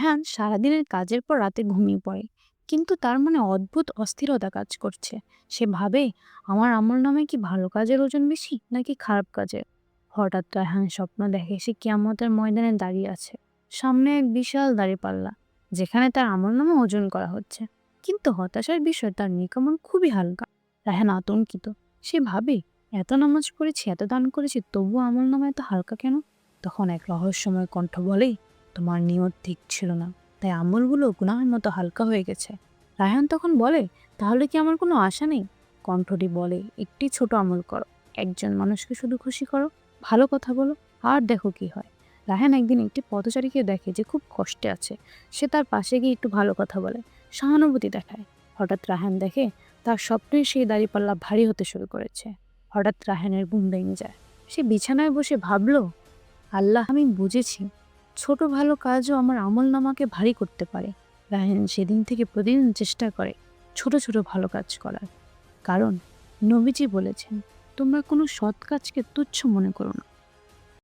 হ্যাঁ সারাদিনের কাজের পর রাতে ঘুমিয়ে পড়ে। কিন্তু তার মনে অদ্ভুত অস্থিরতা কাজ করছে। সে ভাবে, আমার আমল নামে কি ভালো কাজের ওজন বেশি, নাকি খারাপ কাজের? হঠাৎ রায়হান স্বপ্ন দেখে সে কিয়ামতের ময়দানে দাঁড়িয়ে আছে, সামনে এক বিশাল দাঁড়িপাল্লা যেখানে তার আমল নামে ওজন করা হচ্ছে। কিন্তু হতাশার বিষয়, তার নিকামন খুবই হালকা। রায়হান আতঙ্কিত। সে ভাবে, এত নামাজ পড়েছি, এত দান করেছি, তবুও আমল নামে এত হালকা কেন? তখন এক রহস্যময় কণ্ঠ বলে তোমার নিয়ত ঠিক ছিল না। তাই আমলগুলো গুনাহের মতো হালকা হয়ে গেছে। রায়হান তখন বলে, তাহলে কি আমার কোনো আশা নেই? কণ্ঠটি বলে, একটি ছোট আমল করো। একজন মানুষকে শুধু খুশি করো, ভালো কথা বলো, আর দেখো কি হয়। রায়হান একদিন একটি পথচারীকে দেখে যে খুব কষ্টে আছে। সে তার পাশে গিয়ে একটু ভালো কথা বলে, সহানুভূতি দেখায়। হঠাৎ রায়হান দেখে তার স্বপ্নের সেই দাঁড়িপাল্লা ভারী হতে শুরু করেছে। হঠাৎ রায়হানের ঘুম ভেঙে যায়। সে বিছানায় বসে ভাবল, আল্লাহ, আমি বুঝেছি ছোট ভালো কাজও আমার আমল নামাকে ভারী করতে পারে। রায়হান সেদিন থেকে প্রতিদিন চেষ্টা করে ছোট ছোট ভালো কাজ করার। কারণ নবীজি বলেছেন, তোমরা কোনো সৎ কাজকে তুচ্ছ মনে করো না।